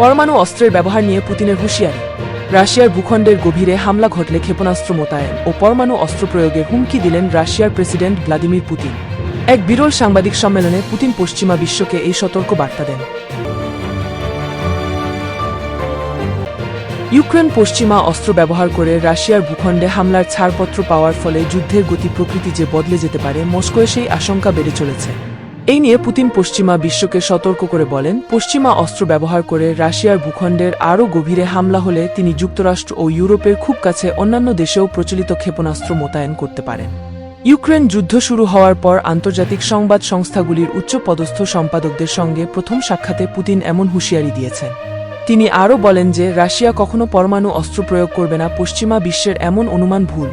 পরমাণু অস্ত্রের ব্যবহার নিয়ে পুতিনের হুঁশিয়ারি। রাশিয়ার ভূখণ্ডের গভীরে হামলা ঘটলে ক্ষেপণাস্ত্র মোতায়েন ও পরমাণু অস্ত্র প্রয়োগে হুমকি দিলেন রাশিয়ার প্রেসিডেন্ট ভ্লাদিমির পুতিন। এক বিরল সাংবাদিক সম্মেলনে পুতিন পশ্চিমা বিশ্বকে এই সতর্ক বার্তা দেন। ইউক্রেন পশ্চিমা অস্ত্র ব্যবহার করে রাশিয়ার ভূখণ্ডে হামলার ছাড়পত্র পাওয়ার ফলে যুদ্ধের গতি প্রকৃতি যে বদলে যেতে পারে, মস্কোয় সেই আশঙ্কা বেড়ে চলেছে। এই নিয়ে পুতিন পশ্চিমা বিশ্বকে সতর্ক করে বলেন, পশ্চিমা অস্ত্র ব্যবহার করে রাশিয়ার ভূখণ্ডের আরও গভীরে হামলা হলে তিনি যুক্তরাষ্ট্র ও ইউরোপের খুব কাছে অন্যান্য দেশেও প্রচলিত ক্ষেপণাস্ত্র মোতায়েন করতে পারেন। ইউক্রেন যুদ্ধ শুরু হওয়ার পর আন্তর্জাতিক সংবাদ সংস্থাগুলির উচ্চপদস্থ সম্পাদকদের সঙ্গে প্রথম সাক্ষাতে পুতিন এমন হুঁশিয়ারি দিয়েছেন। তিনি আরও বলেন যে, রাশিয়া কখনো পরমাণু অস্ত্র প্রয়োগ করবে না, পশ্চিমা বিশ্বের এমন অনুমান ভুল।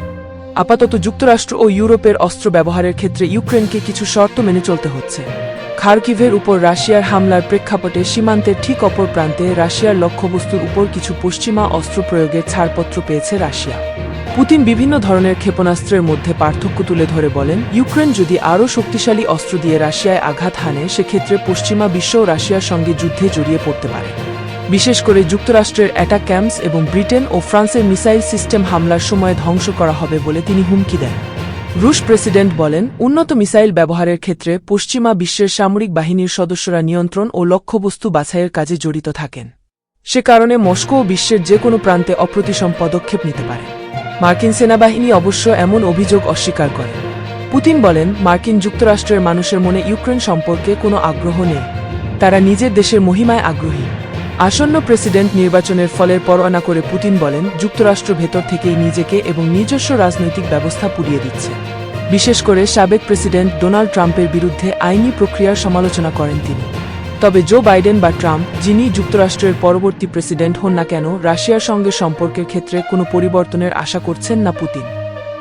আপাতত যুক্তরাষ্ট্র ও ইউরোপের অস্ত্র ব্যবহারের ক্ষেত্রে ইউক্রেনকে কিছু শর্ত মেনে চলতে হচ্ছে। খার্কিভের উপর রাশিয়ার হামলার প্রেক্ষাপটে সীমান্তের ঠিক অপর প্রান্তে রাশিয়ার লক্ষ্যবস্তুর উপর কিছু পশ্চিমা অস্ত্র প্রয়োগের ছাড়পত্র পেয়েছে রাশিয়া। পুতিন বিভিন্ন ধরনের ক্ষেপণাস্ত্রের মধ্যে পার্থক্য তুলে ধরে বলেন, ইউক্রেন যদি আরও শক্তিশালী অস্ত্র দিয়ে রাশিয়ায় আঘাত হানে, সেক্ষেত্রে পশ্চিমা বিশ্বও রাশিয়ার সঙ্গে যুদ্ধে জড়িয়ে পড়তে পারে। বিশেষ করে যুক্তরাষ্ট্রের অ্যাটাক ক্যাম্পস এবং ব্রিটেন ও ফ্রান্সের মিসাইল সিস্টেম হামলার সময় ধ্বংস করা হবে বলে তিনি হুমকি দেন। রুশ প্রেসিডেন্ট বলেন, উন্নত মিসাইল ব্যবহারের ক্ষেত্রে পশ্চিমা বিশ্বের সামরিক বাহিনীর সদস্যরা নিয়ন্ত্রণ ও লক্ষ্যবস্তু বাছাইয়ের কাজে জড়িত থাকেন। সে কারণে মস্কো বিশ্বের যে কোনো প্রান্তে অপ্রতিসম পদক্ষেপ নিতে পারে। মার্কিন সেনাবাহিনী অবশ্য এমন অভিযোগ অস্বীকার করে। পুতিন বলেন, মার্কিন যুক্তরাষ্ট্রের মানুষের মনে ইউক্রেন সম্পর্কে কোনো আগ্রহ নেই। তারা নিজের দেশের মহিমায় আগ্রহী। আসন্ন প্রেসিডেন্ট নির্বাচনের ফলের পরোয়ানা করে পুতিন বলেন, যুক্তরাষ্ট্র ভেতর থেকেই নিজেকে এবং নিজস্ব রাজনৈতিক ব্যবস্থা পুড়িয়ে দিচ্ছে। বিশেষ করে সাবেক প্রেসিডেন্ট ডোনাল্ড ট্রাম্পের বিরুদ্ধে আইনি প্রক্রিয়ার সমালোচনা করেন তিনি। তবে জো বাইডেন বা ট্রাম্প, যিনি যুক্তরাষ্ট্রের পরবর্তী প্রেসিডেন্ট হন না কেন, রাশিয়ার সঙ্গে সম্পর্কের ক্ষেত্রে কোনো পরিবর্তনের আশা করছেন না পুতিন।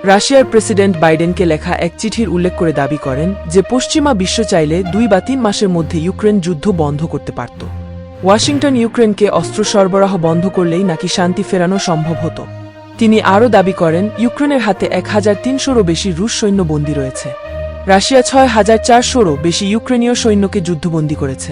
রাশিয়ার প্রেসিডেন্ট বাইডেনকে লেখা এক চিঠির উল্লেখ করে দাবি করেন যে, পশ্চিমা বিশ্ব চাইলে দুই বা তিন মাসের মধ্যে ইউক্রেন যুদ্ধ বন্ধ করতে পারত। ওয়াশিংটন ইউক্রেনকে অস্ত্র সরবরাহ বন্ধ করলেই নাকি শান্তি ফেরানো সম্ভব হতো। তিনি আরও দাবি করেন, ইউক্রেনের হাতে এক হাজার তিনশোরও বেশি রুশ সৈন্য বন্দী রয়েছে। রাশিয়া ছয় হাজার চারশোরও বেশি ইউক্রেনীয় সৈন্যকে যুদ্ধবন্দী করেছে।